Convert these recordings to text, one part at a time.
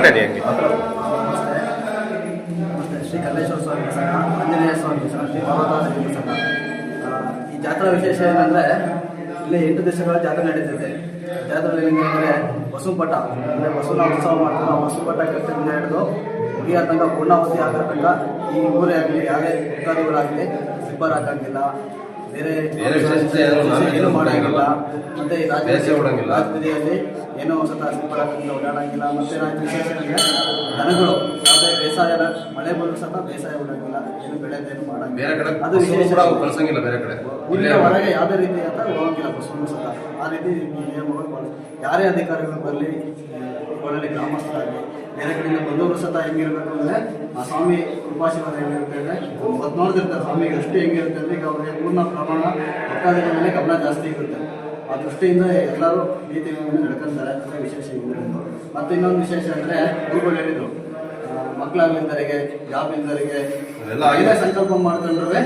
ಮಾತಾಡಿ ಹಂಗೆ. ಶ್ರೀ ಕಲ್ಲೇಶ್ವರ ಸ್ವಾಮಿ ಆಂಜನೇಯ ಸ್ವಾಮಿ ಈ ಜಾತ್ರಾ ವಿಶೇಷ ಏನಂದರೆ, ಇಲ್ಲಿ ಎಂಟು ದಿವಸಗಳ ಜಾತ್ರೆ ನಡೀತೈತೆ. ಜಾತ್ರೆಯಲ್ಲಿ ಅಂದರೆ ವಸುಪಟ ಅಂದರೆ ವಸುನ ಉತ್ಸವ ಮಾಡ್ತಾರೆ. ವಸುಪಟ ಕೆಲಸದಿಂದ ಹಿಡಿದು ಮುಗಿಯೋ ತನಕ ಪೂರ್ಣಾವಧಿ ಆಗೋ ಈ ಊರೇ ಆಗಲಿ ಯಾವುದೇ ಭಕ್ತಾದಿಗಳಾಗಲಿ ಸಿಬ್ಬರಾಗಂಗಿಲ್ಲ ಬೇರೆ ಬೇರೆ ವಿಶೇಷತೆ ಏನು ಏನು ಮಾಡಂಗಿಲ್ಲ ಮತ್ತೆ ಬೇಸೆ ಬಿಡಂಗಿಲ್ಲ. ರಾಜಬೀದಿಯಲ್ಲಿ ಏನೋ ಸತ ಸ್ಲಿಪ್ಪರ್ ಹಾಕಂಗಿಲ್ಲ ಓಡಾಡಂಗಿಲ್ಲ. ಮತ್ತೆ ವಿಶೇಷ ಅಂದರೆ ದನಗಳು. ಯಾವುದೇ ಬೇಸಾಯ ಮಳೆ ಬಂದರೂ ಸಹ ಬೇಸಾಯ ಬಿಡೋಂಗಿಲ್ಲ. ಏನು ಬೆಳೆದೇನು ಮಾಡಂಗಿಲ್ಲ. ಬೇರೆ ಕಡೆ ಅದು ವಿಶೇಷ ಕೂಡ ಕಳ್ಸಂಗಿಲ್ಲ ಬೇರೆ ಕಡೆ. ಊರಿನ ಹೊರಗೆ ಯಾವುದೇ ರೀತಿ ಅಂತ ಹೋಗಂಗಿಲ್ಲ ಬಸ್ಸನ್ನು ಸಹ. ಆ ರೀತಿ ನಿಯಮಗಳು ಯಾರೇ ಅಧಿಕಾರಿಗಳು ಬರಲಿ ಒಳ್ಳೆ ಗ್ರಾಮಸ್ಥರಾಗಲಿ ಬೇರೆ ಕಡೆಯಿಂದ ಬಂದವರು ಸತ ಹೆಂಗಿರ್ಬೇಕು ಅಂದರೆ ಆ ಸ್ವಾಮಿ ಕೃಪಾಶೀರ್ವಾದ ಹೆಂಗಿರುತ್ತೆ ಅಂದರೆ ಅದು ನೋಡ್ತಿರ್ತಾರೆ. ಸ್ವಾಮಿಗೆ ಎಷ್ಟು ಹೆಂಗಿರುತ್ತೆ ಅಂದ್ರೆ ಈಗ ಅವ್ರಿಗೆ ಪೂರ್ಣ ಪ್ರಮಾಣ ಭಕ್ತಾದಿಗಳ ಮೇಲೆ ಗಮನ ಜಾಸ್ತಿ ಇರುತ್ತೆ. ಆ ದೃಷ್ಟಿಯಿಂದ ಎಲ್ಲರೂ ನೀತಿಗಳನ್ನು ನಡ್ಕೊಂತಾರೆ. ಅಂತ ವಿಶೇಷ ಮತ್ತೆ ಮತ್ತು ಇನ್ನೊಂದು ವಿಶೇಷ ಅಂದ್ರೆ ಗುರುಗಳು ಹೇಳಿದ್ರು ಮಕ್ಕಳಾಗಿಂದರಿಗೆ ಜಾಬ್ ಅದೆಲ್ಲ ಸಂಕಲ್ಪ ಮಾಡ್ಕೊಂಡ್ರೆ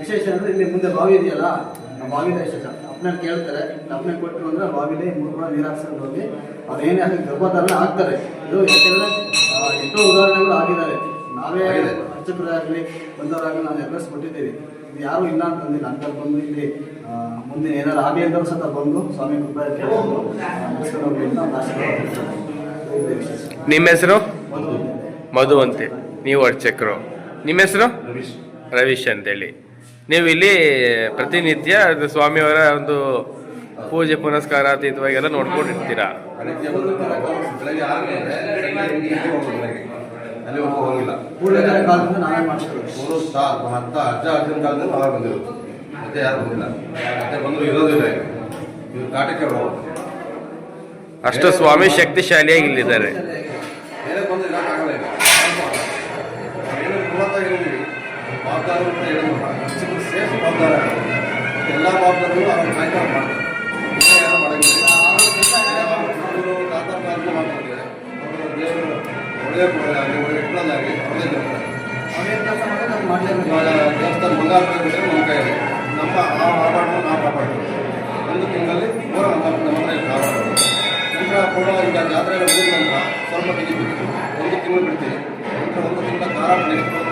ವಿಶೇಷ ಅಂದ್ರೆ ಇಲ್ಲಿ ಮುಂದೆ ಬಾವಿ ಇದೆಯಲ್ಲ? ಬಾವಿ ದೇಶ ವಿಶೇಷ. ಅಪ್ಪನ ಕೇಳ್ತಾರೆ. ಅಪ್ಪನ ಕೊಟ್ಟರು ಅಂದ್ರೆ ಬಾವಿಲೆ ಮೂರು ಕೂಡ ನೀರು ಹಾಕ್ಸ್ಕೊಂಡು ಹೋಗಿ ಅವ್ರು ಏನೇ ಹಾಕಿ ಗರ್ಭಧಾರಣೆ ಆಗ್ತಾರೆ. ಇದು ಯಾಕೆಂದ್ರೆ ಎಷ್ಟೋ ಉದಾಹರಣೆಗಳು ಆಗಿದ್ದಾರೆ ನಾವೇ. ಅರ್ಚಕರಾಗಲಿ ಬಂದವರಾಗಲಿ ನಾನು ಅಡ್ರೆಸ್ ಕೊಟ್ಟಿದ್ದೀವಿ. ಇದು ಯಾರು ಇಲ್ಲ ಅಂತಂದಿಲ್ಲ ಅಂತ ಬಂದು ಇಲ್ಲಿ ಮುಂದೆ ಏನಾರು ಆಗಲಿ ಅಂತ ಸತ ಬಂದು ಸ್ವಾಮಿ ಕೃಪೆ ನಿಮ್ಮ ಹೆಸರು? ಮಧು ಅಂತೆ ನೀವು ಅರ್ಚಕರು. ನಿಮ್ಮ ಹೆಸರು? ರವೀಶ್. ರವೀಶ್ ಅಂತೇಳಿ. ನೀವು ಇಲ್ಲಿ ಪ್ರತಿನಿತ್ಯ ಸ್ವಾಮಿಯವರ ಒಂದು ಪೂಜೆ ಪುನಸ್ಕಾರ ಅತೀತವಾಗೆಲ್ಲ ನೋಡ್ಕೊಂಡಿರ್ತೀರಾ? ಅಷ್ಟು ಸ್ವಾಮಿ ಶಕ್ತಿಶಾಲಿಯಾಗಿ ಆರು ಗಂಟೆ ಸಂಜೆ ಎಂಟು ಗಂಟೆಗೆ ಹೋಗ್ಬೋದು ಬೆಳಗ್ಗೆ ಅಲ್ಲಿವರೆಗೂ ಹೋಗಿಲ್ಲ ಪೂರ್ವಜರ ಕಾಲದಿಂದ ನಾವೇ ಮಾಡಿಸ್ಕೊಳ್ಳೋದು ಮೂರು ತಾ ಹತ್ತ ಅಜ್ಜ ಅಜ್ಜನ ಕಾಲದಲ್ಲಿ ನಾವೇ ಬಂದಿರೋದು ಮತ್ತೆ ಯಾರು ಬಂದಿಲ್ಲ ಮತ್ತೆ ಬಂದ್ರು ಇರೋದಿಲ್ಲ ಈಗ. ಇವ್ರು ಕಾಟಕ್ಕೆ ಹೋಗೋದು ಅಷ್ಟು ಸ್ವಾಮಿ ಶಕ್ತಿಶಾಲಿಯಾಗಿ ಇಲ್ಲಿದ್ದಾರೆ ಬೇರೆ ಬಂದು ಇರೋಕ್ಕಾಗಲ್ಲ ಈಗ ಏನು ಮೂವತ್ತಾಗಿದ್ದೀವಿ ಬಾಬ್ದಾರು ಅಂತ ಹೇಳಬಹುದು ಚಿಕ್ಕ ಮತ್ತೆ ಎಲ್ಲ ಬಾಬ್ದಾರರು ಅವ್ರ ಕಾಯ್ತಾ ಮಾಡ್ತಾರೆ. ಅವರು ತಾತ ಕಾಲದಲ್ಲಿ ಮಾಡ್ತಿದ್ದಾರೆ ಅವರು ದೇವರು ಒಳ್ಳೆಯ ಕೊಡೋದಾಗಲಿ ಒಳ್ಳೆ ಇಟ್ಕೊಳ್ಳೋದಾಗಲಿ ಅವ್ರದೇ ಜವಾಬ್ದಾರಿ ಅವೇನು ಕೆಲಸ ಮಾಡಿದ್ರೆ ಅದು ಮಾಡಲೇಬೇಕು ಇವಾಗ ದೇವಸ್ಥಾನ ಬಂಗಾರ ನಮ್ಮ ಕೈಯಲ್ಲಿ. ನಮ್ಮ ಆ ಆಭರಣ ನಾವು ಕಾಪಾಡ್ತೀವಿ. ಒಂದು ತಿಂಗಳಲ್ಲಿ ಮೂರ ನಮ್ಮ ನಮ್ಮ ಹತ್ರ ಇತ್ತು ನಂತರ ಕೂಡ ಈಗ ಜಾತ್ರೆ ನಂತರ ಸ್ವಲ್ಪ ಬಿಡ್ತೀವಿ ಒಂದು ತಿಂಗಳು ಬಿಡ್ತೀವಿ. ನಂತರ ಒಂದು ತಿಂಗಳ ಖಾರ ನೆಕ್ಸ್ಟ್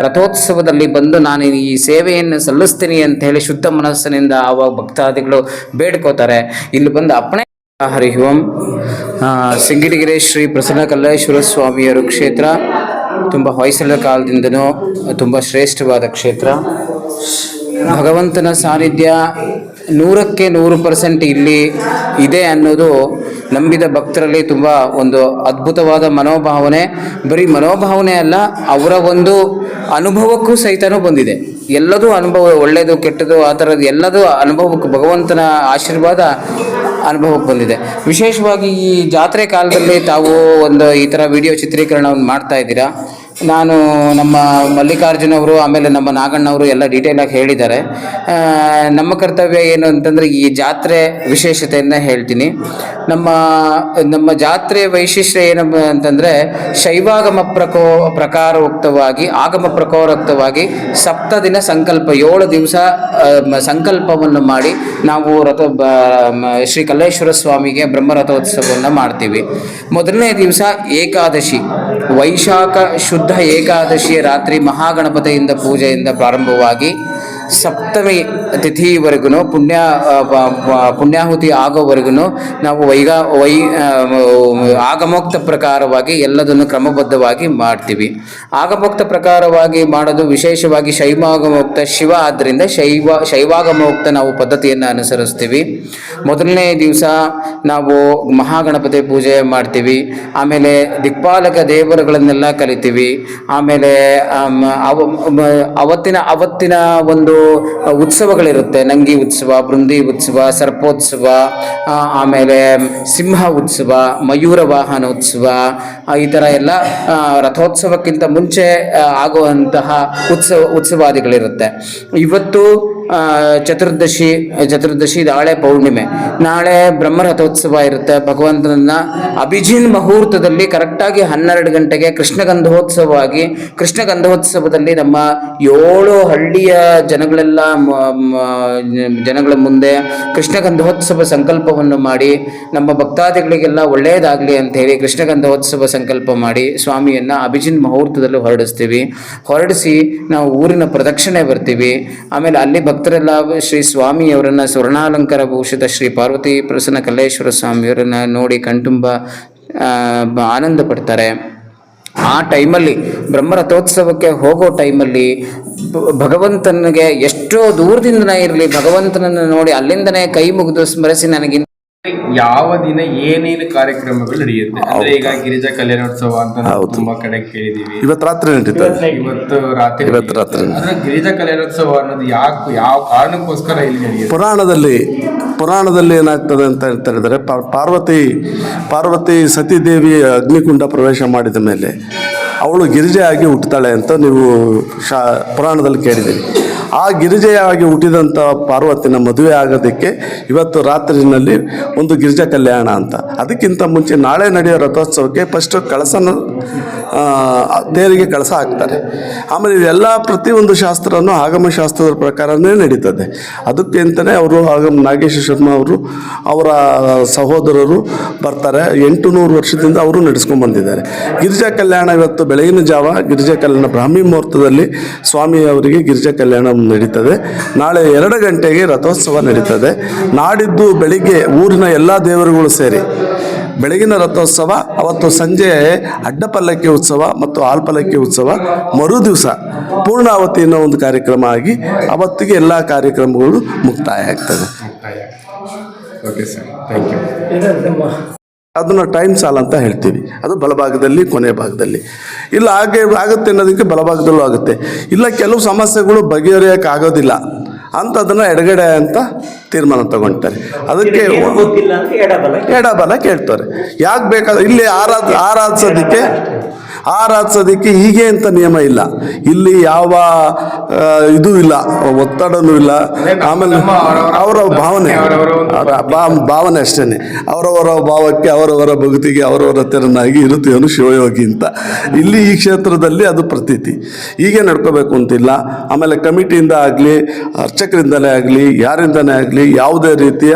ರಥೋತ್ಸವದಲ್ಲಿ ಬಂದು ನಾನು ಈ ಸೇವೆಯನ್ನು ಸಲ್ಲಿಸ್ತೀನಿ ಅಂತ ಹೇಳಿ ಶುದ್ಧ ಮನಸ್ಸಿನಿಂದ ಆವಾಗ ಭಕ್ತಾದಿಗಳು ಬೇಡ್ಕೋತಾರೆ. ಇಲ್ಲಿ ಬಂದು ಅಪ್ಪಣೆ ಹರಿ ಓಂ. ಆ, ಶ್ರೀ ಪ್ರಸನ್ನ ಕಲ್ಲೇಶ್ವರ ಸ್ವಾಮಿಯವರು ಕ್ಷೇತ್ರ. ತುಂಬ ಹೊಯ್ಸಳ ಕಾಲದಿಂದನೂ ತುಂಬ ಶ್ರೇಷ್ಠವಾದ ಕ್ಷೇತ್ರ. ಭಗವಂತನ ಸಾನ್ನಿಧ್ಯ ನೂರಕ್ಕೆ ನೂರು ಪರ್ಸೆಂಟ್ ಇಲ್ಲಿ ಇದೆ ಅನ್ನೋದು ನಂಬಿದ ಭಕ್ತರಲ್ಲಿ ತುಂಬ ಒಂದು ಅದ್ಭುತವಾದ ಮನೋಭಾವನೆ. ಬರೀ ಮನೋಭಾವನೆ ಅಲ್ಲ, ಅವರ ಒಂದು ಅನುಭವಕ್ಕೂ ಸಹಿತನೂ ಬಂದಿದೆ. ಎಲ್ಲದೂ ಅನುಭವ ಒಳ್ಳೆಯದು ಕೆಟ್ಟದು, ಆ ಥರದ್ದು ಎಲ್ಲದೂ ಅನುಭವಕ್ಕೆ, ಭಗವಂತನ ಆಶೀರ್ವಾದ ಅನುಭವಕ್ಕೆ ಬಂದಿದೆ. ವಿಶೇಷವಾಗಿ ಈ ಜಾತ್ರೆ ಕಾಲದಲ್ಲಿ ತಾವು ಒಂದು ಈ ಥರ ವಿಡಿಯೋ ಚಿತ್ರೀಕರಣವನ್ನು ಮಾಡ್ತಾ ಇದ್ದೀರಾ? ನಾನು ನಮ್ಮ ಮಲ್ಲಿಕಾರ್ಜುನ ಅವರು, ಆಮೇಲೆ ನಮ್ಮ ನಾಗಣ್ಣವರು ಎಲ್ಲ ಡೀಟೇಲಾಗಿ ಹೇಳಿದ್ದಾರೆ. ನಮ್ಮ ಕರ್ತವ್ಯ ಏನು ಅಂತಂದರೆ ಈ ಜಾತ್ರೆ ವಿಶೇಷತೆಯನ್ನು ಹೇಳ್ತೀನಿ. ನಮ್ಮ ನಮ್ಮ ಜಾತ್ರೆಯ ವೈಶಿಷ್ಟ್ಯ ಏನಪ್ಪ ಅಂತಂದರೆ ಶೈವಾಗಮ ಪ್ರಕೋ, ಪ್ರಕಾರೋಕ್ತವಾಗಿ, ಆಗಮ ಪ್ರಕೋರಕ್ತವಾಗಿ ಸಪ್ತ ದಿನ ಸಂಕಲ್ಪ, ಏಳು ದಿವಸ ಸಂಕಲ್ಪವನ್ನು ಮಾಡಿ ನಾವು ರಥ ಶ್ರೀ ಕಲ್ಲೇಶ್ವರ ಸ್ವಾಮಿಗೆ ಬ್ರಹ್ಮರಥೋತ್ಸವವನ್ನು ಮಾಡ್ತೀವಿ. ಮೊದಲನೇ ದಿವಸ ಏಕಾದಶಿ, ವೈಶಾಖ ಶುದ್ಧ ಏಕಾದಶಿಯ ರಾತ್ರಿ ಮಹಾಗಣಪತಿಯಿಂದ ಪೂಜೆಯಿಂದ ಪ್ರಾರಂಭವಾಗಿ ಸಪ್ತಮಿ ತಿಥಿವರೆಗೂ ಪುಣ್ಯ ಪುಣ್ಯಾಹುತಿ ಆಗೋವರೆಗೂ ನಾವು ವೈಗಾ ವೈ ಆಗಮೋಕ್ತ ಪ್ರಕಾರವಾಗಿ ಎಲ್ಲದನ್ನು ಕ್ರಮಬದ್ಧವಾಗಿ ಮಾಡ್ತೀವಿ. ಆಗಮೋಕ್ತ ಪ್ರಕಾರವಾಗಿ ಮಾಡೋದು ವಿಶೇಷವಾಗಿ ಶೈವಾಗಮೋಕ್ತ, ಶಿವ ಆದ್ದರಿಂದ ಶೈವ, ಶೈವಾಗಮೋಕ್ತ ನಾವು ಪದ್ಧತಿಯನ್ನು ಅನುಸರಿಸ್ತೀವಿ. ಮೊದಲನೇ ದಿವಸ ನಾವು ಮಹಾಗಣಪತಿ ಪೂಜೆ ಮಾಡ್ತೀವಿ. ಆಮೇಲೆ ದಿಕ್ಪಾಲಕ ದೇವರುಗಳನ್ನೆಲ್ಲ ಕಲಿತೀವಿ ಆಮೇಲೆ ಅವತ್ತಿನ ಅವತ್ತಿನ ಒಂದು ಉತ್ಸವಗಳಿರುತ್ತೆ. ನಂಗಿ ಉತ್ಸವ, ಬೃಂದಿ ಉತ್ಸವ, ಸರ್ಪೋತ್ಸವ ಆಮೇಲೆ ಸಿಂಹ ಉತ್ಸವ ಮಯೂರ ವಾಹನ ಉತ್ಸವ ಈ ಥರ ಎಲ್ಲ ರಥೋತ್ಸವಕ್ಕಿಂತ ಮುಂಚೆ ಆಗುವಂತಹ ಉತ್ಸವ ಉತ್ಸವಾದಿಗಳಿರುತ್ತೆ. ಇವತ್ತು ಚತುರ್ದಶಿ ಚತುರ್ದಶಿ ನಾಳೆ ಪೌರ್ಣಿಮೆ. ನಾಳೆ ಬ್ರಹ್ಮರಥೋತ್ಸವ ಇರುತ್ತೆ. ಭಗವಂತನನ್ನ ಅಭಿಜಿನ್ ಮುಹೂರ್ತದಲ್ಲಿ ಕರೆಕ್ಟಾಗಿ ಹನ್ನೆರಡು ಗಂಟೆಗೆ ಕೃಷ್ಣ ಗಂಧೋತ್ಸವವಾಗಿ ಕೃಷ್ಣ ಗಂಧೋತ್ಸವದಲ್ಲಿ ನಮ್ಮ ಏಳು ಹಳ್ಳಿಯ ಜನಗಳೆಲ್ಲ ಜನಗಳ ಮುಂದೆ ಕೃಷ್ಣ ಗಂಧೋತ್ಸವ ಸಂಕಲ್ಪವನ್ನು ಮಾಡಿ, ನಮ್ಮ ಭಕ್ತಾದಿಗಳಿಗೆಲ್ಲ ಒಳ್ಳೆಯದಾಗಲಿ ಅಂತ ಹೇಳಿ ಕೃಷ್ಣ ಗಂಧೋತ್ಸವ ಸಂಕಲ್ಪ ಮಾಡಿ ಸ್ವಾಮಿಯನ್ನ ಅಭಿಜಿನ್ ಮುಹೂರ್ತದಲ್ಲಿ ಹೊರಡಿಸ್ತೀವಿ. ಹೊರಡಿಸಿ ನಾವು ಊರಿನ ಪ್ರದಕ್ಷಿಣೆ ಬರ್ತೀವಿ. ಆಮೇಲೆ ಅಲ್ಲಿ ಭಕ್ತರೆಲ್ಲ ಶ್ರೀ ಸ್ವಾಮಿಯವರನ್ನ ಸ್ವರ್ಣಾಲಂಕಾರ ಭೂಷಿತ ಶ್ರೀ ಪಾರ್ವತಿ ಪ್ರಸನ್ನ ಕಲ್ಲೇಶ್ವರ ಸ್ವಾಮಿಯವರನ್ನು ನೋಡಿ ಕಣ್ತುಂಬ ಆನಂದ ಪಡ್ತಾರೆ. ಆ ಟೈಮಲ್ಲಿ, ಬ್ರಹ್ಮರಥೋತ್ಸವಕ್ಕೆ ಹೋಗೋ ಟೈಮಲ್ಲಿ ಭಗವಂತನಿಗೆ ಎಷ್ಟೋ ದೂರದಿಂದನೇ ಇರಲಿ, ಭಗವಂತನನ್ನು ನೋಡಿ ಅಲ್ಲಿಂದನೇ ಕೈ ಮುಗಿದು ಸ್ಮರಿಸಿ ನನಗಿಂತ ಯಾವ ದಿನ ಏನೇನು ಕಾರ್ಯಕ್ರಮಗಳು ನಡೆಯುತ್ತೆ? ಅಂದ್ರೆ ಈಗ ಗಿರಿಜಾ ಕಲ್ಯಾಣೋತ್ಸವ ಅಂತ ನಾವು ತುಂಬಾ ಕಡೆ ಕೇಳಿದೀವಿ. ಇವತ್ತು ರಾತ್ರಿ ನಡೀತದೆ. ಇವತ್ತು ರಾತ್ರಿ ಇವತ್ತು ರಾತ್ರಿ. ಆದ್ರೆ ಗಿರಿಜಾ ಕಲ್ಯಾಣೋತ್ಸವ ಅನ್ನೋದು ಯಾಕೆ ಯಾವ ಕಾರಣಕ್ಕೋಸ್ಕರ ಇಲ್ಲಿ ನಡೆಯುತ್ತೆ? ಪುರಾಣದಲ್ಲಿ ಪುರಾಣದಲ್ಲಿ ಏನಾಗ್ತದೆ ಅಂತ ಹೇಳ್ತಾ ಹೇಳಿದರೆ ಪಾ- ಪಾರ್ವತಿ ಪಾರ್ವತಿ ಸತೀದೇವಿ ಅಗ್ನಿಕುಂಡ ಪ್ರವೇಶ ಮಾಡಿದ ಮೇಲೆ ಅವಳು ಗಿರಿಜೆ ಆಗಿ ಹುಟ್ಟುತ್ತಾಳೆ ಅಂತ ನೀವು ಶಾ ಪುರಾಣದಲ್ಲಿ ಕೇಳಿದ್ದೀರಿ. ಆ ಗಿರಿಜೆಯಾಗಿ ಹುಟ್ಟಿದಂಥ ಪಾರ್ವತಿನ ಮದುವೆ ಆಗೋದಕ್ಕೆ ಇವತ್ತು ರಾತ್ರಿನಲ್ಲಿ ಒಂದು ಗಿರಿಜಾ ಕಲ್ಯಾಣ ಅಂತ. ಅದಕ್ಕಿಂತ ಮುಂಚೆ ನಾಳೆ ನಡೆಯೋ ರಥೋತ್ಸವಕ್ಕೆ ಫಸ್ಟು ಕಳಸನ ದೇವರಿಗೆ ಕಳಸ ಹಾಕ್ತಾರೆ. ಆಮೇಲೆ ಇದೆಲ್ಲ ಪ್ರತಿಯೊಂದು ಶಾಸ್ತ್ರನೂ ಆಗಮ ಶಾಸ್ತ್ರದ ಪ್ರಕಾರನೇ ನಡೀತದೆ. ಅದಕ್ಕೆ ಅಂತಲೇ ಅವರು ಆಗಮ ನಾಗೇಶ ಶರ್ಮಾ ಅವರು, ಅವರ ಸಹೋದರರು ಬರ್ತಾರೆ. ಎಂಟು ನೂರು ವರ್ಷದಿಂದ ಅವರು ನಡೆಸ್ಕೊಂಡು ಬಂದಿದ್ದಾರೆ. ಗಿರಿಜಾ ಕಲ್ಯಾಣ ಇವತ್ತು ಬೆಳಗಿನ ಜಾವ, ಗಿರಿಜಾ ಕಲ್ಯಾಣ ಬ್ರಾಹ್ಮಿ ಮುಹೂರ್ತದಲ್ಲಿ ಸ್ವಾಮಿ ಅವರಿಗೆ ಗಿರಿಜಾ ಕಲ್ಯಾಣ ನಡೀತದೆ. ನಾಳೆ ಎರಡು ಗಂಟೆಗೆ ರಥೋತ್ಸವ ನಡೀತದೆ. ನಾಡಿದ್ದು ಬೆಳಿಗ್ಗೆ ಊರಿನ ಎಲ್ಲ ದೇವರುಗಳು ಸೇರಿ. ಬೆಳಗಿನ ರಥೋತ್ಸವ ಅವತ್ತು ಸಂಜೆ ಅಡ್ಡಪಲ್ಲಕ್ಕಿ ಉತ್ಸವ ಮತ್ತು ಆಲ್ಪಲ್ಲಕ್ಕಿ ಉತ್ಸವ ಮರು ದಿವಸ ಪೂರ್ಣಾವತಿ ಅನ್ನೋ ಒಂದು ಕಾರ್ಯಕ್ರಮ ಆಗಿ ಅವತ್ತಿಗೆ ಎಲ್ಲ ಕಾರ್ಯಕ್ರಮಗಳು ಮುಕ್ತಾಯ ಆಗ್ತದೆ ಓಕೆ ಸರ್ ಥ್ಯಾಂಕ್ ಯು ಅದನ್ನು ಟೈಮ್ ಸಾಲ ಅಂತ ಹೇಳ್ತೀವಿ. ಅದು ಬಲಭಾಗದಲ್ಲಿ ಕೊನೆ ಭಾಗದಲ್ಲಿ. ಇಲ್ಲ ಹಾಗೆ ಆಗುತ್ತೆ ಅನ್ನೋದಕ್ಕೆ ಬಲಭಾಗದಲ್ಲೂ ಆಗುತ್ತೆ. ಇಲ್ಲ ಕೆಲವು ಸಮಸ್ಯೆಗಳು ಬಗೆಹರಿಯೋಕೆ ಆಗೋದಿಲ್ಲ. ಅಂತ ಅದನ್ನ ಎಡಗಡೆ ಅಂತ ತೀರ್ಮಾನ ತಗೊಳ್ತಾರೆ ಅದಕ್ಕೆ ಎಡಬಲ ಕೇಳ್ತಾರೆ. ಯಾಕೆ ಬೇಕಾದ್ರೆ ಇಲ್ಲಿ ಆರಾಧ ಆರಾಧಿಸೋದಕ್ಕೆ ಆರಾಧಿಸೋದಕ್ಕೆ ಹೀಗೆ ಅಂತ ನಿಯಮ ಇಲ್ಲ. ಇಲ್ಲಿ ಯಾವ ಇದು ಇಲ್ಲ, ಒತ್ತಡನೂ ಇಲ್ಲ. ಆಮೇಲೆ ಅವರ ಭಾವನೆ ಭಾವನೆ ಅಷ್ಟೇ ಅವರವರ ಭಾವಕ್ಕೆ, ಅವರವರ ಭಕ್ತಿಗೆ, ಅವರವರ ತೆರನಾಗಿ ಇರುತ್ತೇನು ಶಿವಯೋಗಿ ಅಂತ. ಇಲ್ಲಿ ಈ ಕ್ಷೇತ್ರದಲ್ಲಿ ಅದು ಪ್ರತೀತಿ. ಹೀಗೆ ನಡ್ಕೋಬೇಕು ಅಂತಿಲ್ಲ. ಆಮೇಲೆ ಕಮಿಟಿಯಿಂದ ಆಗಲಿ, ಅರ್ಚಕರಿಂದಲೇ ಆಗಲಿ ಯಾರಿಂದನೇ ಆಗಲಿ, ಯಾವುದೇ ರೀತಿಯ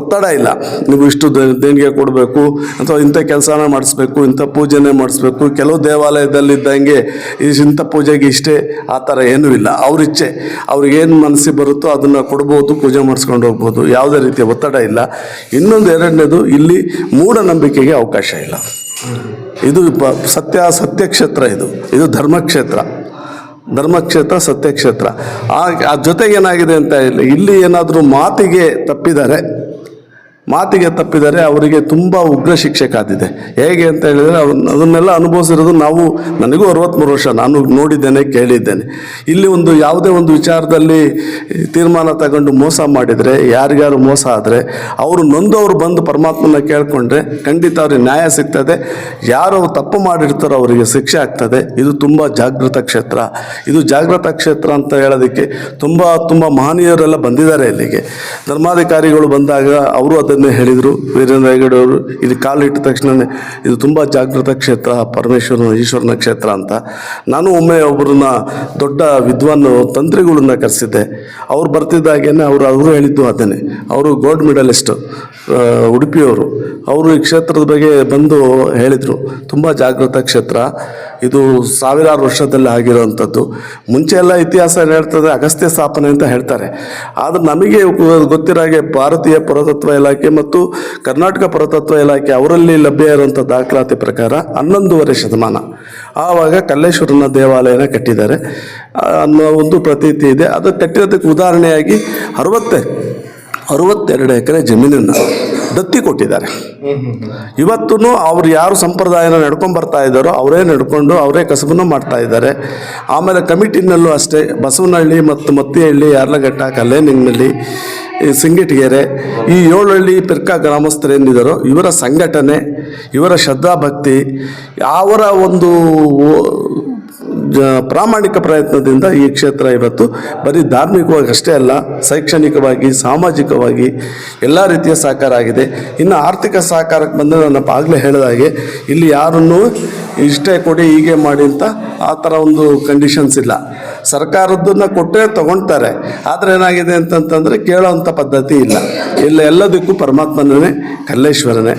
ಒತ್ತಡ ಇಲ್ಲ. ನೀವು ಇಷ್ಟು ದೇಣಿಗೆ ಕೊಡಬೇಕು, ಅಥವಾ ಇಂಥ ಕೆಲಸನ ಮಾಡಿಸ್ಬೇಕು, ಇಂಥ ಪೂಜೆನೇ ಮಾಡಿಸ್ಬೇಕು, ಕೆಲವು ದೇವಾಲಯದಲ್ಲಿದ್ದಂಗೆ ಇಂಥ ಪೂಜೆಗೆ ಇಷ್ಟೇ, ಆ ಥರ ಏನೂ ಇಲ್ಲ. ಅವ್ರ ಇಚ್ಛೆ ಅವ್ರಿಗೇನು ಮನಸ್ಸಿಗೆ ಬರುತ್ತೋ ಅದನ್ನು ಕೊಡ್ಬೋದು, ಪೂಜೆ ಮಾಡಿಸ್ಕೊಂಡು ಹೋಗ್ಬೋದು. ಯಾವುದೇ ರೀತಿಯ ಒತ್ತಡ ಇಲ್ಲ. ಇನ್ನೊಂದು ಎರಡನೇದು, ಇಲ್ಲಿ ಮೂಢನಂಬಿಕೆಗೆ ಅವಕಾಶ ಇಲ್ಲ. ಇದು ಪ- ಸತ್ಯ ಸತ್ಯ ಕ್ಷೇತ್ರ ಇದು. ಇದು ಧರ್ಮಕ್ಷೇತ್ರ. ಧರ್ಮಕ್ಷೇತ್ರ, ಸತ್ಯಕ್ಷೇತ್ರ. ಆ ಜೊತೆಗೆ ಏನಾಗಿದೆ ಅಂತ ಇಲ್ಲ ಏನಾದರೂ ಮಾತಿಗೆ ತಪ್ಪಿದ್ದಾರೆ ಮಾತಿಗೆ ತಪ್ಪಿದರೆ ಅವರಿಗೆ ತುಂಬ ಉಗ್ರ ಶಿಕ್ಷೆ ಕಾದಿದೆ. ಹೇಗೆ ಅಂತ ಹೇಳಿದರೆ ಅದನ್ನೆಲ್ಲ ಅನುಭವಿಸಿರೋದು ನಾವು, ನನಗೂ ಅರವತ್ತ್ಮೂರು ವರ್ಷ, ನಾನು ನೋಡಿದ್ದೇನೆ, ಕೇಳಿದ್ದೇನೆ. ಇಲ್ಲಿ ಒಂದು ಯಾವುದೇ ಒಂದು ವಿಚಾರದಲ್ಲಿ ತೀರ್ಮಾನ ತಗೊಂಡು ಮೋಸ ಮಾಡಿದರೆ ಯಾರಿಗಾರು ಮೋಸ ಆದರೆ, ಅವರು ನೊಂದವರು ಬಂದು ಪರಮಾತ್ಮನ ಕೇಳಿಕೊಂಡ್ರೆ ಖಂಡಿತ ಅವ್ರಿಗೆ ನ್ಯಾಯ ಸಿಗ್ತದೆ. ಯಾರು ತಪ್ಪು ಮಾಡಿರ್ತಾರೋ ಅವರಿಗೆ ಶಿಕ್ಷೆ ಆಗ್ತದೆ. ಇದು ತುಂಬ ಜಾಗೃತ ಕ್ಷೇತ್ರ. ಇದು ಜಾಗೃತ ಕ್ಷೇತ್ರ ಅಂತ ಹೇಳೋದಕ್ಕೆ ತುಂಬ ತುಂಬ ಮಹನೀಯರೆಲ್ಲ ಬಂದಿದ್ದಾರೆ ಇಲ್ಲಿಗೆ. ಧರ್ಮಾಧಿಕಾರಿಗಳು ಬಂದಾಗ ಅವರು ಅದನ್ನೇ ಹೇಳಿದರು ವೀರೇಂದ್ರ ಹೆಗಡೆ ಅವರು. ಇಲ್ಲಿ ಕಾಲು ಇಟ್ಟ ತಕ್ಷಣವೇ ಇದು ತುಂಬ ಜಾಗೃತ ಕ್ಷೇತ್ರ, ಪರಮೇಶ್ವರನ, ಈಶ್ವರನ ಕ್ಷೇತ್ರ ಅಂತ. ನಾನು ಒಮ್ಮೆ ಒಬ್ಬರನ್ನ ದೊಡ್ಡ ವಿದ್ವಾನ್ ತಂತ್ರಿಗಳನ್ನ ಕರೆಸಿದ್ದೆ. ಅವ್ರು ಬರ್ತಿದ್ದಾಗೇನೆ ಅವರು ಅವರು ಹೇಳಿದ್ದು ಅದನ್ನೇ ಅವರು ಗೋಲ್ಡ್ ಮೆಡಲಿಸ್ಟು ಉಡುಪಿಯವರು. ಅವರು ಈ ಕ್ಷೇತ್ರದ ಬಗ್ಗೆ ಬಂದು ಹೇಳಿದರು. ತುಂಬ ಜಾಗೃತ ಕ್ಷೇತ್ರ. ಇದು ಸಾವಿರಾರು ವರ್ಷದಲ್ಲಿ ಆಗಿರೋವಂಥದ್ದು. ಮುಂಚೆ ಎಲ್ಲ ಇತಿಹಾಸ ಏನು ಹೇಳ್ತದೆ, ಅಗಸ್ತ್ಯ ಸ್ಥಾಪನೆ ಅಂತ ಹೇಳ್ತಾರೆ. ಆದರೆ ನಮಗೆ ಗೊತ್ತಿರೋ ಹಾಗೆ ಭಾರತೀಯ ಪುರಾತತ್ವ ಇಲಾಖೆ ಮತ್ತು ಕರ್ನಾಟಕ ಪುರಾತತ್ವ ಇಲಾಖೆ ಅವರಲ್ಲಿ ಲಭ್ಯ ಇರುವಂಥ ದಾಖಲಾತಿ ಪ್ರಕಾರ ಹನ್ನೊಂದೂವರೆ ಶತಮಾನ. ಆವಾಗ ಕಲ್ಲೇಶ್ವರನ ದೇವಾಲಯನ ಕಟ್ಟಿದ್ದಾರೆ. ಅನ್ನೋ ಒಂದು ಪ್ರತೀತಿ ಇದೆ. ಅದು ಕಟ್ಟಿರೋದಕ್ಕೆ ಉದಾಹರಣೆಯಾಗಿ ಅರವತ್ತೆ ಅರವತ್ತೆರಡು ಎಕರೆ ಜಮೀನನ್ನು. ದತ್ತಿ ಕೊಟ್ಟಿದ್ದಾರೆ. ಇವತ್ತೂ ಅವ್ರು ಯಾರು ಸಂಪ್ರದಾಯನ ನಡ್ಕೊಂಡು ಬರ್ತಾ ಇದ್ದಾರೋ ಅವರೇ ನಡ್ಕೊಂಡು ಅವರೇ ಕಸಬನ್ನು ಮಾಡ್ತಾ ಇದ್ದಾರೆ. ಆಮೇಲೆ ಕಮಿಟಿನಲ್ಲೂ ಅಷ್ಟೇ ಬಸವನಹಳ್ಳಿ ಮತ್ತು ಮತ್ತಿಹಳ್ಳಿ ಯಾರ್ಲಘಟ್ಟ ಕಲ್ಲೇನಿಂಗ್ನಲ್ಲಿ ಈ ಸಿಂಗಿಟಗೆರೆ ಈ ಏಳಹಳ್ಳಿ ಪಿರ್ಕಾ ಗ್ರಾಮಸ್ಥರೇನಿದ್ದಾರೋ ಇವರ ಸಂಘಟನೆ ಇವರ ಶ್ರದ್ಧಾಭಕ್ತಿ ಅವರ ಒಂದು ಪ್ರಾಮಾಣಿಕ ಪ್ರಯತ್ನದಿಂದ ಈ ಕ್ಷೇತ್ರ ಇವತ್ತು ಬರೀ ಧಾರ್ಮಿಕವಾಗಿ ಅಷ್ಟೇ ಅಲ್ಲ, ಶೈಕ್ಷಣಿಕವಾಗಿ, ಸಾಮಾಜಿಕವಾಗಿ ಎಲ್ಲ ರೀತಿಯ ಸಹಕಾರ ಆಗಿದೆ. ಇನ್ನು ಆರ್ಥಿಕ ಸಹಕಾರಕ್ಕೆ ಬಂದರೆ ನನ್ನ ಆಗಲೇ ಹೇಳಿದ ಹಾಗೆ ಇಲ್ಲಿ ಯಾರನ್ನೂ ಇಷ್ಟೇ ಕೊಡಿ, ಹೀಗೆ ಮಾಡಿ ಅಂತ ಆ ಥರ ಒಂದು ಕಂಡೀಷನ್ಸ್ ಇಲ್ಲ. ಸರ್ಕಾರದನ್ನ ಕೊಟ್ಟರೆ ತಗೊಳ್ತಾರೆ ಆದರೆ ಏನಾಗಿದೆ ಅಂತಂತಂದರೆ ಕೇಳೋವಂಥ ಪದ್ಧತಿ ಇಲ್ಲ. ಇಲ್ಲ ಎಲ್ಲದಕ್ಕೂ ಪರಮಾತ್ಮನೇ ಕಲ್ಲೇಶ್ವರನೇ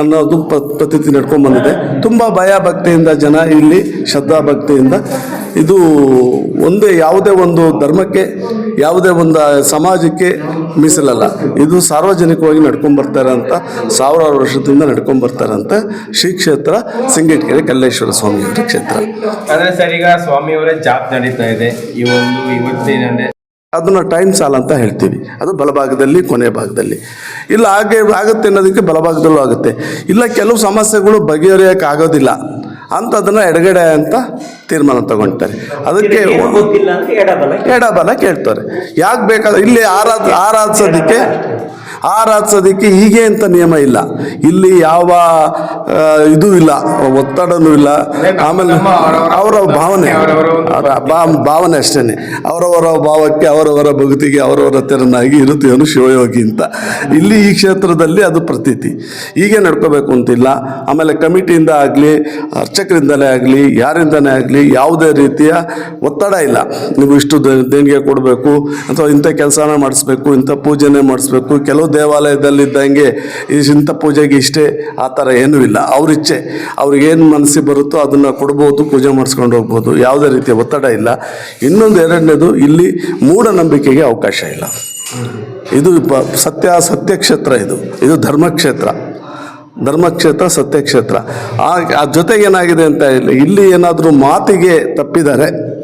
ಅನ್ನೋದು ಪದ್ಧತಿ ನಡ್ಕೊಂಡು ಬಂದಿದೆ. ತುಂಬ ಭಯ ಭಕ್ತಿಯಿಂದ ಜನ ಇಲ್ಲಿ, ಶ್ರದ್ಧಾ ಭಕ್ತಿಯಿಂದ. ಇದು ಒಂದೇ ಯಾವುದೇ ಒಂದು ಧರ್ಮಕ್ಕೆ, ಯಾವುದೇ ಒಂದು ಸಮಾಜಕ್ಕೆ ಮೀಸಲಲ್ಲ. ಇದು ಸಾರ್ವಜನಿಕವಾಗಿ ನಡ್ಕೊಂಡು ಬರ್ತಾರೆ ಅಂತ, ಸಾವಿರಾರು ವರ್ಷದಿಂದ ನಡ್ಕೊಂಬರ್ತಾರಂತ ಶ್ರೀ ಕ್ಷೇತ್ರ ಸಿಂಗೇಟ್ಕೆರೆ ಕಲ್ಲೇಶ್ವರ ಸ್ವಾಮಿಯವರ ಕ್ಷೇತ್ರ. ಅಂದರೆ ಸರ್, ಈಗ ಸ್ವಾಮಿಯವರೇ ಜಾಬ್ ನಡೀತಾ ಇದೆ. ಈ ಒಂದು ಇವತ್ತಿನ ಅದನ್ನು ಟೈಮ್ ಸಾಲ ಅಂತ ಹೇಳ್ತೀವಿ. ಅದು ಬಲಭಾಗದಲ್ಲಿ ಕೊನೆ ಭಾಗದಲ್ಲಿ. ಇಲ್ಲ ಹಾಗೆ ಆಗುತ್ತೆ ಅನ್ನೋದಕ್ಕೆ ಬಲಭಾಗದಲ್ಲೂ ಆಗುತ್ತೆ. ಇಲ್ಲ ಕೆಲವು ಸಮಸ್ಯೆಗಳು ಬಗೆಹರಿಯೋಕೆ ಆಗೋದಿಲ್ಲ. ಅಂತ ಅದನ್ನು ಎಡಗಡೆ ಅಂತ ತೀರ್ಮಾನ ತಗೊಳ್ತಾರೆ ಅದಕ್ಕೆ ಎಡಬಲ ಕೇಳ್ತಾರೆ. ಯಾಕೆ ಬೇಕಾದ ಇಲ್ಲಿ ಆರಾಧ ಆರಾಧಿಸೋದಕ್ಕೆ ಆರಾಧಿಸೋದಕ್ಕೆ ಹೀಗೆ ಅಂತ ನಿಯಮ ಇಲ್ಲ. ಇಲ್ಲಿ ಯಾವ ಇದು ಇಲ್ಲ ಒತ್ತಡನೂ ಇಲ್ಲ. ಆಮೇಲೆ ಅವರ ಭಾವನೆ ಭಾವನೆ. ಅಷ್ಟೇ ಅವರವರ ಭಾವಕ್ಕೆ ಅವರವರ ಭಕ್ತಿಗೆ ಅವರವರ ತೆರನಾಗಿ ಇರುತ್ತೇನು ಶಿವಯೋಗಿ ಅಂತ. ಇಲ್ಲಿ ಈ ಕ್ಷೇತ್ರದಲ್ಲಿ ಅದು ಪ್ರತೀತಿ. ಹೀಗೆ ನಡ್ಕೋಬೇಕು ಅಂತಿಲ್ಲ. ಆಮೇಲೆ ಕಮಿಟಿಯಿಂದ ಆಗಲಿ ಅರ್ಚಕರಿಂದಲೇ ಆಗಲಿ ಯಾರಿಂದನೇ ಆಗಲಿ ಯಾವುದೇ ರೀತಿಯ ಒತ್ತಡ ಇಲ್ಲ. ನೀವು ಇಷ್ಟು ದೇ- ದೇಣಿಗೆ ಕೊಡಬೇಕು ಅಥವಾ ಇಂಥ ಕೆಲಸನ ಮಾಡಿಸ್ಬೇಕು ಇಂಥ ಪೂಜೆನೇ ಮಾಡಿಸ್ಬೇಕು ಕೆಲವು ದೇವಾಲಯದಲ್ಲಿದ್ದಂಗೆ ಇಂಥ ಪೂಜೆಗೆ ಇಷ್ಟೇ, ಆ ಥರ ಏನೂ ಇಲ್ಲ. ಅವ್ರ ಇಚ್ಛೆ ಅವ್ರಿಗೇನು ಮನಸ್ಸಿಗೆ ಬರುತ್ತೋ ಅದನ್ನು ಕೊಡ್ಬೋದು, ಪೂಜೆ ಮಾಡಿಸ್ಕೊಂಡು ಹೋಗ್ಬೋದು. ಯಾವುದೇ ರೀತಿಯ ಒತ್ತಡ ಇಲ್ಲ. ಇನ್ನೊಂದು ಎರಡನೇದು, ಇಲ್ಲಿ ಮೂಢನಂಬಿಕೆಗೆ ಅವಕಾಶ ಇಲ್ಲ. ಇದು ಪ- ಸತ್ಯ ಸತ್ಯ ಕ್ಷೇತ್ರ ಇದು. ಇದು ಧರ್ಮಕ್ಷೇತ್ರ. ಧರ್ಮಕ್ಷೇತ್ರ, ಸತ್ಯಕ್ಷೇತ್ರ. ಆ ಆ ಜೊತೆಗೆ ಏನಾಗಿದೆ ಅಂತ ಹೇಳಿ, ಇಲ್ಲಿ ಏನಾದರೂ ಮಾತಿಗೆ ತಪ್ಪಿದ್ದಾರೆ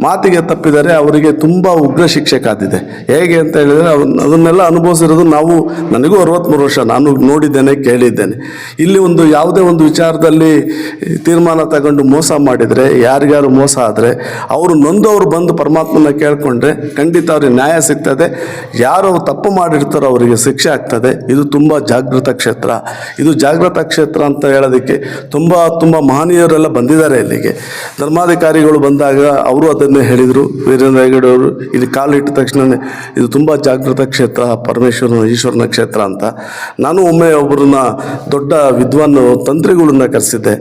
ಮಾತಿಗೆ ತಪ್ಪಿದರೆ ಅವರಿಗೆ ತುಂಬ ಉಗ್ರ ಶಿಕ್ಷೆ ಕಾದಿದೆ. ಹೇಗೆ ಅಂತ ಹೇಳಿದರೆ ಅದನ್ನೆಲ್ಲ ಅನುಭವಿಸಿರೋದು ನಾವು, ನನಗೂ ಅರವತ್ತ್ಮೂರು ವರ್ಷ, ನಾನು ನೋಡಿದ್ದೇನೆ, ಕೇಳಿದ್ದೇನೆ. ಇಲ್ಲಿ ಒಂದು ಯಾವುದೇ ಒಂದು ವಿಚಾರದಲ್ಲಿ ತೀರ್ಮಾನ ತಗೊಂಡು ಮೋಸ ಮಾಡಿದರೆ ಯಾರಿಗಾರು ಮೋಸ ಆದರೆ, ಅವರು ನೊಂದವರು ಬಂದು ಪರಮಾತ್ಮನ ಕೇಳಿಕೊಂಡ್ರೆ ಖಂಡಿತ ಅವ್ರಿಗೆ ನ್ಯಾಯ ಸಿಗ್ತದೆ. ಯಾರು ತಪ್ಪು ಮಾಡಿರ್ತಾರೋ ಅವರಿಗೆ ಶಿಕ್ಷೆ ಆಗ್ತದೆ. ಇದು ತುಂಬ ಜಾಗೃತ ಕ್ಷೇತ್ರ. ಇದು ಜಾಗೃತ ಕ್ಷೇತ್ರ ಅಂತ ಹೇಳೋದಕ್ಕೆ ತುಂಬ ತುಂಬ ಮಹನೀಯರೆಲ್ಲ ಬಂದಿದ್ದಾರೆ ಇಲ್ಲಿಗೆ. ಧರ್ಮಾಧಿಕಾರಿಗಳು ಬಂದಾಗ ಅವರು ಅದನ್ನೇ ಹೇಳಿದರು, ವೀರೇಂದ್ರ ಹೆಗಡೆ ಅವರು. ಇಲ್ಲಿ ಕಾಲಿಟ್ಟ ತಕ್ಷಣವೇ ಇದು ತುಂಬ ಜಾಗೃತ ಕ್ಷೇತ್ರ, ಪರಮೇಶ್ವರನ ಈಶ್ವರನ ಕ್ಷೇತ್ರ ಅಂತ. ನಾನು ಒಮ್ಮೆ ಒಬ್ಬರನ್ನ ದೊಡ್ಡ ವಿದ್ವಾನ್ ತಂತ್ರಿಗಳನ್ನ ಕರೆಸಿದ್ದೆ.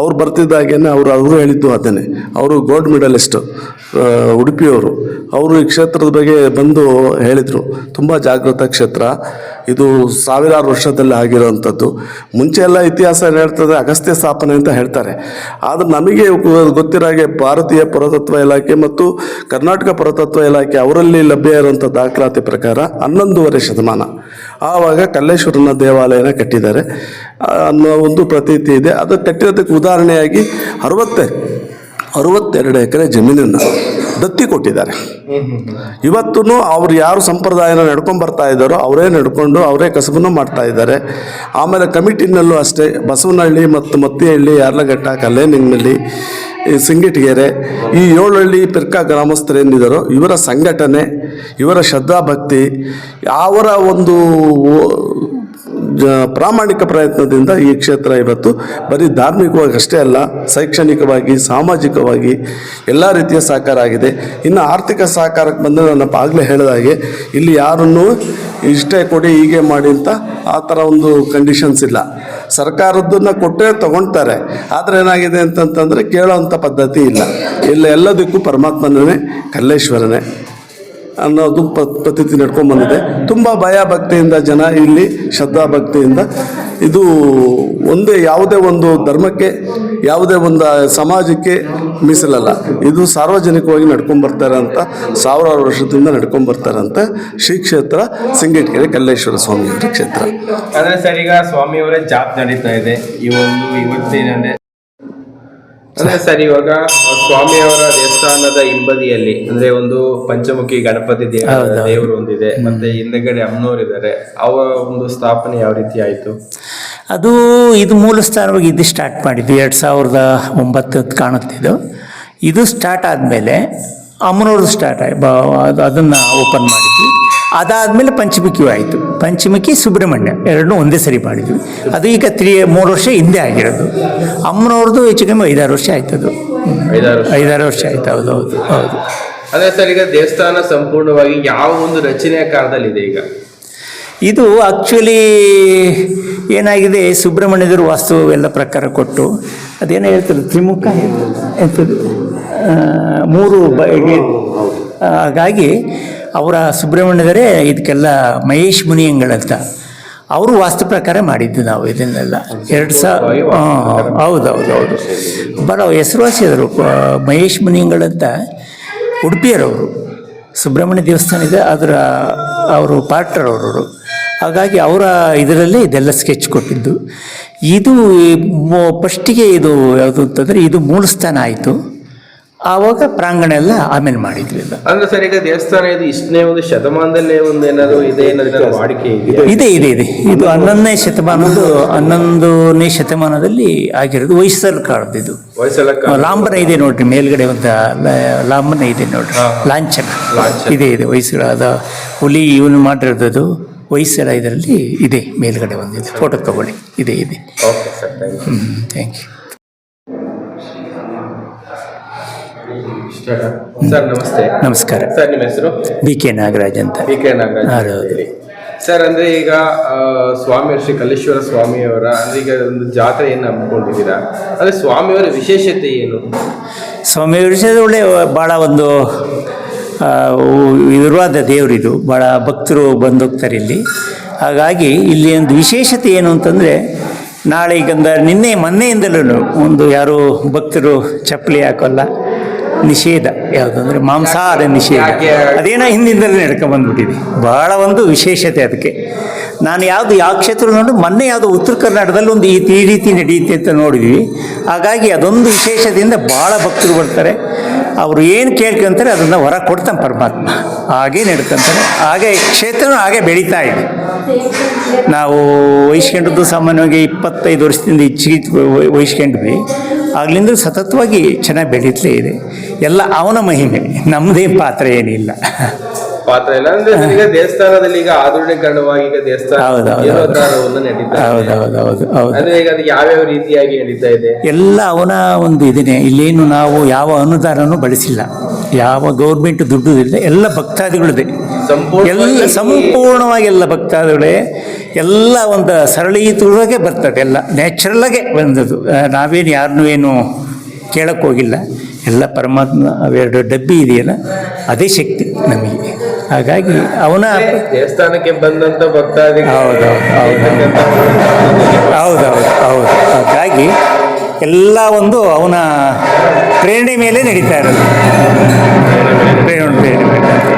ಅವ್ರು ಬರ್ತಿದ್ದಾಗೇನೆ ಅವರು ಅವರು ಹೇಳಿದ್ದು ಅದನ್ನೇ ಅವರು ಗೋಲ್ಡ್ ಮೆಡಲಿಸ್ಟು ಉಡುಪಿಯವರು. ಅವರು ಈ ಕ್ಷೇತ್ರದ ಬಗ್ಗೆ ಬಂದು ಹೇಳಿದರು. ತುಂಬ ಜಾಗೃತ ಕ್ಷೇತ್ರ. ಇದು ಸಾವಿರಾರು ವರ್ಷದಲ್ಲಿ ಆಗಿರೋವಂಥದ್ದು. ಮುಂಚೆ ಎಲ್ಲ ಇತಿಹಾಸ ಏನು ಹೇಳ್ತದೆ ಅಗಸ್ತ್ಯ ಸ್ಥಾಪನೆ ಅಂತ ಹೇಳ್ತಾರೆ. ಆದರೆ ನಮಗೆ ಗೊತ್ತಿರೋ ಹಾಗೆ ಭಾರತೀಯ ಪುರಾತತ್ವ ಇಲಾಖೆ ಮತ್ತು ಕರ್ನಾಟಕ ಪುರಾತತ್ವ ಇಲಾಖೆ ಅವರಲ್ಲಿ ಲಭ್ಯ ಇರುವಂಥ ದಾಖಲಾತಿ ಪ್ರಕಾರ ಹನ್ನೊಂದೂವರೆ ಶತಮಾನ. ಆವಾಗ ಕಲ್ಲೇಶ್ವರನ ದೇವಾಲಯನ ಕಟ್ಟಿದ್ದಾರೆ. ಅನ್ನೋ ಒಂದು ಪ್ರತೀತಿ ಇದೆ. ಅದು ಕಟ್ಟಿರೋದಕ್ಕೆ ಉದಾಹರಣೆಯಾಗಿ ಅರವತ್ತೆ ಅರವತ್ತೆರಡು ಎಕರೆ ಜಮೀನನ್ನು ದತ್ತಿ ಕೊಟ್ಟಿದ್ದಾರೆ. ಇವತ್ತೂ ಅವ್ರು ಯಾರು ಸಂಪ್ರದಾಯನ ನಡ್ಕೊಂಡು ಬರ್ತಾ ಇದ್ದಾರೋ ಅವರೇ ನಡ್ಕೊಂಡು ಅವರೇ ಕಸಬನ್ನು ಮಾಡ್ತಾ ಇದ್ದಾರೆ. ಆಮೇಲೆ ಕಮಿಟಿನಲ್ಲೂ ಅಷ್ಟೇ ಬಸವನಹಳ್ಳಿ ಮತ್ತು ಮತ್ತಿಹಳ್ಳಿ, ಯಾರ್ಲಘಟ್ಟ ಕಲ್ಲೇನಿಂಗ್ನಲ್ಲಿ ಈ ಸಿಂಗಿಟಗೆರೆ, ಈ ಏಳಹಳ್ಳಿ ಪಿರ್ಕಾ ಗ್ರಾಮಸ್ಥರೇನಿದ್ದಾರೋ ಇವರ ಸಂಘಟನೆ, ಇವರ ಶ್ರದ್ಧಾಭಕ್ತಿ, ಅವರ ಒಂದು ಪ್ರಾಮಾಣಿಕ ಪ್ರಯತ್ನದಿಂದ ಈ ಕ್ಷೇತ್ರ ಇವತ್ತು ಬರೀ ಧಾರ್ಮಿಕವಾಗಿ ಅಷ್ಟೇ ಅಲ್ಲ, ಶೈಕ್ಷಣಿಕವಾಗಿ, ಸಾಮಾಜಿಕವಾಗಿ ಎಲ್ಲ ರೀತಿಯ ಸಹಕಾರ ಆಗಿದೆ. ಇನ್ನು ಆರ್ಥಿಕ ಸಹಕಾರಕ್ಕೆ ಬಂದರೆ ನನ್ನ ಆಗಲೇ ಹೇಳಿದ ಹಾಗೆ ಇಲ್ಲಿ ಯಾರನ್ನು ಇಷ್ಟೇ ಕೊಡಿ, ಹೀಗೆ ಮಾಡಿ ಅಂತ ಆ ಥರ ಒಂದು ಕಂಡೀಷನ್ಸ್ ಇಲ್ಲ. ಸರ್ಕಾರದನ್ನ ಕೊಟ್ಟೇ ತೊಗೊಳ್ತಾರೆ. ಆದರೆ ಏನಾಗಿದೆ ಅಂತಂತಂದರೆ ಕೇಳೋವಂಥ ಪದ್ಧತಿ ಇಲ್ಲ. ಇಲ್ಲ ಎಲ್ಲದಕ್ಕೂ ಪರಮಾತ್ಮನೇ ಕಲ್ಲೇಶ್ವರನೇ ಅನ್ನೋದು ಪದ್ಧತಿ ನಡ್ಕೊಂಡು ಬಂದಿದೆ. ತುಂಬ ಭಯ ಭಕ್ತಿಯಿಂದ ಜನ ಇಲ್ಲಿ, ಶ್ರದ್ಧಾ ಭಕ್ತಿಯಿಂದ. ಇದು ಒಂದೇ ಯಾವುದೇ ಒಂದು ಧರ್ಮಕ್ಕೆ, ಯಾವುದೇ ಒಂದು ಸಮಾಜಕ್ಕೆ ಮೀಸಲಲ್ಲ. ಇದು ಸಾರ್ವಜನಿಕವಾಗಿ ನಡ್ಕೊಂಡ್ಬರ್ತಾರೆ ಅಂತ, ಸಾವಿರಾರು ವರ್ಷದಿಂದ ನಡ್ಕೊಂಬರ್ತಾರಂತ ಶ್ರೀ ಕ್ಷೇತ್ರ ಸಿಂಗೇಟ್ಕೆರೆ ಕಲ್ಲೇಶ್ವರ ಸ್ವಾಮಿಯವರ ಕ್ಷೇತ್ರ. ಅಂದರೆ ಸರ್, ಈಗ ಸ್ವಾಮಿಯವರೇ ಜಾಬ್ ನಡೀತಾ ಇದೆ. ಈ ಒಂದು ಇವತ್ತಿನ ಅಂದ್ರೆ ಸರ್ ಇವಾಗ ಸ್ವಾಮಿಯವರ ದೇವಸ್ಥಾನದ ಹಿಂಬದಿಯಲ್ಲಿ ಅಂದ್ರೆ ಒಂದು ಪಂಚಮುಖಿ ಗಣಪತಿ ದೇವ ದೇವರು ಒಂದಿದೆ ಮತ್ತೆ ಹಿಂದೆಗಡೆ ಅಮ್ಮನವ್ರು ಇದ್ದಾರೆ. ಅವರ ಒಂದು ಸ್ಥಾಪನೆ ಯಾವ ರೀತಿ ಆಯ್ತು? ಅದು ಇದು ಮೂಲ ಸ್ಥಾನವಾಗಿ ಇದು ಸ್ಟಾರ್ಟ್ ಮಾಡಿದ್ದು ಎರಡು ಸಾವಿರದ ಒಂಬತ್ತು ಕಾಣುತ್ತಿದ್ದು ಇದು. ಸ್ಟಾರ್ಟ್ ಆದ್ಮೇಲೆ ಅಮ್ಮನವ್ರದ್ದು ಸ್ಟಾರ್ಟ್ ಆಗಿ ಅದನ್ನು ಓಪನ್ ಮಾಡಿದ್ವಿ. ಅದಾದಮೇಲೆ ಪಂಚಮುಖಿ ಆಯಿತು. ಪಂಚಮುಖಿ ಸುಬ್ರಹ್ಮಣ್ಯ ಎರಡನ್ನೂ ಒಂದೇ ಸರಿ ಮಾಡಿದ್ವಿ. ಅದು ಈಗ ತ್ರೀ ಮೂರು ವರ್ಷ ಹಿಂದೆ ಆಗಿರೋದು. ಅಮ್ಮನವ್ರದ್ದು ಹೆಚ್ಚು ಕಮ್ಮಿ ಐದಾರು ವರ್ಷ ಆಯ್ತದು ಐದಾರು ವರ್ಷ. ಐದಾರು ವರ್ಷ ಆಯ್ತು. ಹೌದು ಹೌದು ಹೌದು. ಅದೇ ಸರ್ ಈಗ ದೇವಸ್ಥಾನ ಸಂಪೂರ್ಣವಾಗಿ ಯಾವ ಒಂದು ರಚನೆಯ ಕಾಲದಲ್ಲಿದೆ ಈಗ? ಇದು ಆಕ್ಚುಲಿ ಏನಾಗಿದೆ ಸುಬ್ರಹ್ಮಣ್ಯದರು ವಾಸ್ತು ಎಲ್ಲ ಪ್ರಕಾರ ಕೊಟ್ಟು ಅದೇನೋ ಹೇಳ್ತಾರೆ ತ್ರಿಮುಖ? ಮೂರು ಹಾಗಾಗಿ ಅವರ ಸುಬ್ರಹ್ಮಣ್ಯದರೇ ಇದಕ್ಕೆಲ್ಲ ಮಹೇಶ್ ಮುನಿಯಂಗಳಂತ. ಅವರು ವಾಸ್ತು ಪ್ರಕಾರ ಮಾಡಿದ್ದು ನಾವು ಇದನ್ನೆಲ್ಲ. ಎರಡು ಸಾವಿರ ಹೌದು ಹೌದು ಹೌದು ಬರ, ಹೆಸರುವಾಸಿಯಾದರು ಮಹೇಶ್ ಮುನಿಯಂಗಳಂತ ಉಡುಪಿಯರವರು. ಸುಬ್ರಹ್ಮಣ್ಯ ದೇವಸ್ಥಾನ ಇದೆ, ಅದರ ಅವರು ಪಾರ್ಟ್ನರ್ ಅವರವರು. ಹಾಗಾಗಿ ಅವರ ಇದರಲ್ಲಿ ಇದೆಲ್ಲ ಸ್ಕೆಚ್ ಕೊಟ್ಟಿದ್ದು. ಇದು ಫಸ್ಟಿಗೆ ಇದು ಯಾವುದು ಅಂತಂದರೆ ಇದು ಮೂಲ ಸ್ಥಾನ ಆಯಿತು. ಆವಾಗ ಪ್ರಾಂಗಣ ಎಲ್ಲ ಆಮೇಲೆ ಮಾಡಿದ್ವಿ ಅಂದ್ರೆ ಸರ್ ಈಗ ದೇವಸ್ಥಾನ ಇದು ಇಷ್ಟನೇ ಒಂದು ಶತಮಾನದಲ್ಲೇ ಒಂದು ಏನಾದ್ರು ಇದೆ ಏನಾದ್ರು ವಾಡಿಕೆ ಇದೆ ಇದೆ ಇದೆ. ಇದೆ ಹನ್ನೊಂದನೇ ಶತಮಾನದ್ದು ಹನ್ನೊಂದನೇ ಶತಮಾನದಲ್ಲಿ ಆಗಿರೋದು ಹೊಯ್ಸಲ್ ಕಾಲದ್ದು ಇದು. ಲಾಂಬನ ಇದೆ ನೋಡ್ರಿ ಮೇಲ್ಗಡೆ ಒಂದು ಲಾಂಬನ ಇದೆ ನೋಡ್ರಿ. ಲಾಂಛನ. ಇದೆ ಇದೆ ಹೊಯ್ಸಳ ಅದ ಹುಲಿ ಇವನು ಮಾಡಿರೋದು ಹೊಯ್ಸಳ ಇದರಲ್ಲಿ ಇದೆ ಮೇಲ್ಗಡೆ ಒಂದಿದೆ ಫೋಟೋ ತಗೊಳ್ಳಿ. ಇದೆ ಇದೆ. ಓಕೆ ಸರ್ ಥ್ಯಾಂಕ್ ಯು ಹ್ಞೂ ಥ್ಯಾಂಕ್ ಯು ಸರ್ ನಮಸ್ತೆ. ನಮಸ್ಕಾರ. ಸರ್ ನಿಮ್ಮ ಹೆಸರು? ಬಿ ಕೆ ನಾಗರಾಜ್ ಅಂತ. ಬಿ ಕೆ ನಾಗರಾಜ್ ಅಂತ ಹೌದು. ಹೇಳಿ. ಸರ್ ಅಂದ್ರೆ ಈಗ ಆ, ಸ್ವಾಮಿ ಶ್ರೀ ಕಲ್ಲೇಶ್ವರ ಸ್ವಾಮಿಯವರ ಅಂದ್ರೆ ಈಗ ಒಂದು ಜಾತ್ರೆಯನ್ನು ಹಮ್ಮಿಕೊಂಡಿದ್ದೀರಾ? ಅಂದ್ರೆ ಸ್ವಾಮಿಯವರ ವಿಶೇಷತೆ ಏನು? ಸ್ವಾಮಿ ಒಳ್ಳೆ ಭಾಳ ಒಂದು ಆ, ದೇವರಿದು ಭಾಳ ಭಕ್ತರು ಬಂದೋಗ್ತಾರೆ ಇಲ್ಲಿ. ಹಾಗಾಗಿ ಇಲ್ಲಿ ಒಂದು ವಿಶೇಷತೆ ಏನು ಅಂತಂದರೆ ನಾಳೆ ಈಗಂದ ನಿನ್ನೆ ಮೊನ್ನೆಯಿಂದಲೂ ಒಂದು ಯಾರು ಭಕ್ತರು ಚಪ್ಪಲಿ ಹಾಕೋಲ್ಲ. ನಿಷೇಧ ಯಾವುದು ಅಂದರೆ ಮಾಂಸಾಹಾರ ನಿಷೇಧ? ಅದೇನೋ ಹಿಂದಿಂದಲೇ ನಡ್ಕೊಂಬಂದ್ಬಿಟ್ಟಿದೆ ಬಹಳ ಒಂದು ವಿಶೇಷತೆ ಅದಕ್ಕೆ. ನಾನು ಯಾವುದು, ಯಾವ ಕ್ಷೇತ್ರ ನೋಡಿ ಮೊನ್ನೆ ಯಾವುದು ಉತ್ತರ ಕರ್ನಾಟಕದಲ್ಲಿ ಒಂದು ಈ ರೀತಿ ನಡೆಯುತ್ತೆ ಅಂತ ನೋಡಿದ್ವಿ. ಹಾಗಾಗಿ ಅದೊಂದು ವಿಶೇಷದಿಂದ ಭಾಳ ಭಕ್ತರು ಬರ್ತಾರೆ. ಅವರು ಏನು ಕೇಳ್ಕೊಂತಾರೆ ಅದನ್ನು ಹೊರ ಕೊಡ್ತಾನೆ ಪರಮಾತ್ಮ. ಹಾಗೆ ನಡ್ಕೊಂತಾರೆ. ಹಾಗೆ ಕ್ಷೇತ್ರನೂ ಹಾಗೆ ಬೆಳೀತಾ ಇದೆ. ನಾವು ವಹಿಸ್ಕೊಂಡದ್ದು ಸಾಮಾನ್ಯವಾಗಿ ಇಪ್ಪತ್ತೈದು ವರ್ಷದಿಂದ ಹೆಚ್ಚಿಗೆ ವಹಿ- ವಹಿಸ್ಕೊಂಡ್ವಿ ಆಗ್ಲಿಂದ ಸತತವಾಗಿ ಚೆನ್ನಾಗಿ ಬೆಳೀತಲೇ ಇದೆ. ಎಲ್ಲ ಅವನ ಮಹಿಮೆ ನಮ್ಮದೇ ಪಾತ್ರ ಏನಿಲ್ಲ. ಪಾತ್ರ ಇಲ್ಲ ಅಂದ್ರೆ ಈಗ ದೇವಸ್ಥಾನದಲ್ಲಿ ಈಗ ಆಧುನೀಕರಣವಾಗಿ ಈಗ ದೇವಸ್ಥಾನ ಹೌದು, ಹೌದು, ಅಂದ್ರೆ ಈಗ ಅದು ಯಾವ್ಯಾವ ರೀತಿಯಾಗಿ ನಡೀತಾ ಇದೆ? ಎಲ್ಲ ಅವನ ಒಂದು ಇದನ್ನೇ ಇಲ್ಲೇನು ನಾವು ಯಾವ ಅನುದಾನನೂ ಬಳಸಿಲ್ಲ. ಯಾವ ಗೌರ್ಮೆಂಟ್ ದುಡ್ಡು ಇಲ್ಲ ಎಲ್ಲ ಭಕ್ತಾದಿಗಳಿದೆ. ಎಲ್ಲ ಸಂಪೂರ್ಣವಾಗಿ ಎಲ್ಲ ಭಕ್ತಾದಿಗಳೇ ಎಲ್ಲ ಒಂದು ಸರಳೀತೊಳಗೆ ಬರ್ತದೆ ಎಲ್ಲ ನ್ಯಾಚುರಲ್ಲಾಗೆ ಬಂದದ್ದು. ನಾವೇನು ಯಾರನ್ನೂ ಏನು ಕೇಳಕ್ಕೆ ಹೋಗಿಲ್ಲ. ಎಲ್ಲ ಪರಮಾತ್ಮ ಅವೆರಡು ಡಬ್ಬಿ ಇದೆಯಲ್ಲ ಅದೇ ಶಕ್ತಿ ನಮಗೆ. ಹಾಗಾಗಿ ಅವನ ದೇವಸ್ಥಾನಕ್ಕೆ ಬಂದಂತ ಭಕ್ತಾದಿಗಳು ಹೌದು, ಹೌದು, ಹೌದು. ಹೌದೌದು ಹೌದು. ಹಾಗಾಗಿ ಎಲ್ಲ ಒಂದು ಅವನ ಪ್ರೇರಣೆ ಮೇಲೆ ನಡೀತಾ ಇರೋದು. ಪ್ರೇರಣೆ ಪ್ರೇರಣೆ.